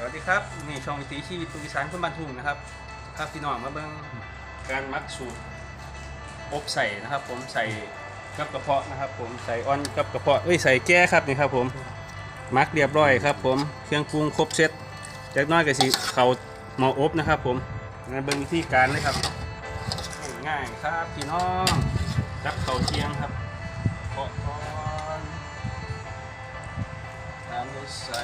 สวัสดีครับนี่ช่องวิถีชีวิตตุวิสานคนบ้านทุ่งนะครับครับพี่น้องมาเบิ่งการมักสูตรอบใส่นะครับ ผมใส่กับกระเพาะนะครับ ผมใส่ออนกับกระเพาะเอ้ยใส่แก้ครับนี่ครับผมมักเรียบร้อยครับ ผมเครื่องปรุงครบเซตจากน้อยก็สิเขาหมออบนะครับ ผมงั้นเบิ่งวิธีการเลยครับง่ายๆครับพี่น้องกับเขาเทียงครับเคาะก่อนตามด้วยใส่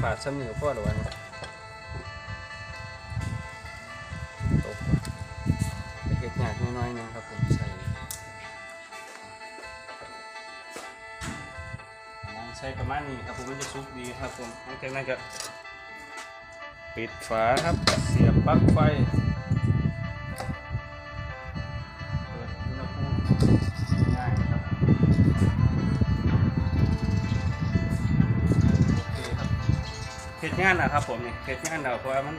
ฝาดซ้ำเหนียวพ่อหรือวะเนี่ยตกว่ะไปเห็ดหยาดน้อยๆนึงครับผมใส่ใส่ประมาณนี้ครับผมมันจะซุกดีครับผมหลังจากนั้นก็ปิดฝาครับเสียบปลั๊กไฟ เคครับเฮ็ดงานนะครับผมนี่เฮ็ดงานเราเพราะว่ามัน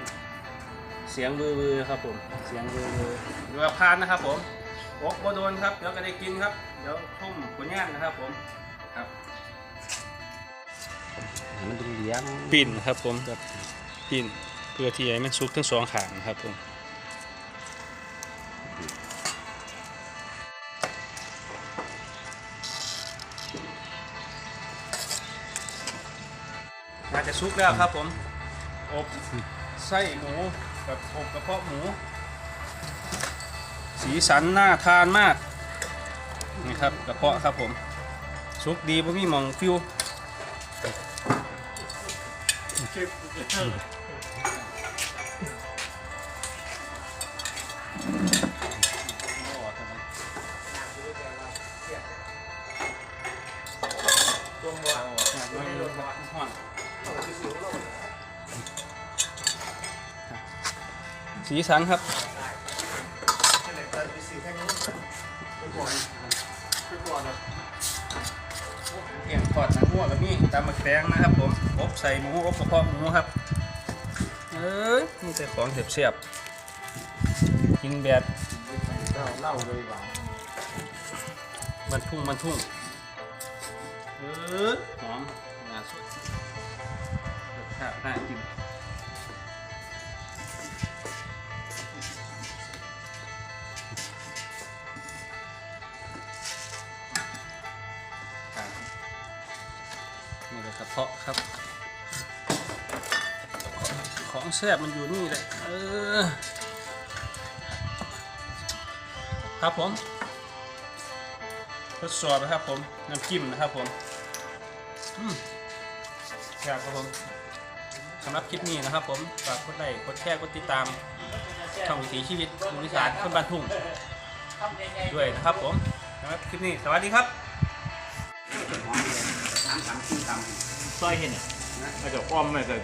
เสียงวือๆครับผม เสียงวือๆดูอาพานนะครับผมอกบโดนครับเดี๋ยวก็ได้กินครับ เดี๋ยวทุ่มผลงานนะครับผมครับ มันเป็นเลี้ยงปิ่นครับผมปิ่นเพื่อที่ให้มันสุกทั้งสองขางครับผม น่าจะซุกแล้วครับผม อบไส้หมูกับอบกระเพาะหมู สีสันน่าทานมาก นี่ครับกระเพาะครับผม ซุกดีเพราะมีหมองฟิว สีสันครับเกี่ยงทอดหนังวัวกับนี่ตำมะแตงนะครับผมอบใส่หมูอบกระเพาะหมูครับ เอ้ยนี่แต่ของเสียบๆกินแบบเล่าเลยว่าบันทุ่งบันทุ่งเออหอมน่าสดรสชาติน่ากิน นี่แหละกระเพาะครับ ของแซ่บมันอยู่นี่แหละเออครับผมทดสอบนะครับผมน้ำจิ้มนะครับผมอืมแซ่บครับผมสำหรับคลิปนี้นะครับผมฝากกดไลค์กดแชร์กดติดตามช่องวิถีชีวิตลุงวิสานคนบ้านทุ่งด้วยนะครับผมสำหรับคลิปนี้สวัสดีครับ สามสามสี่สามซอยเห็นเนี่ยอาจากอ้อมมาจาก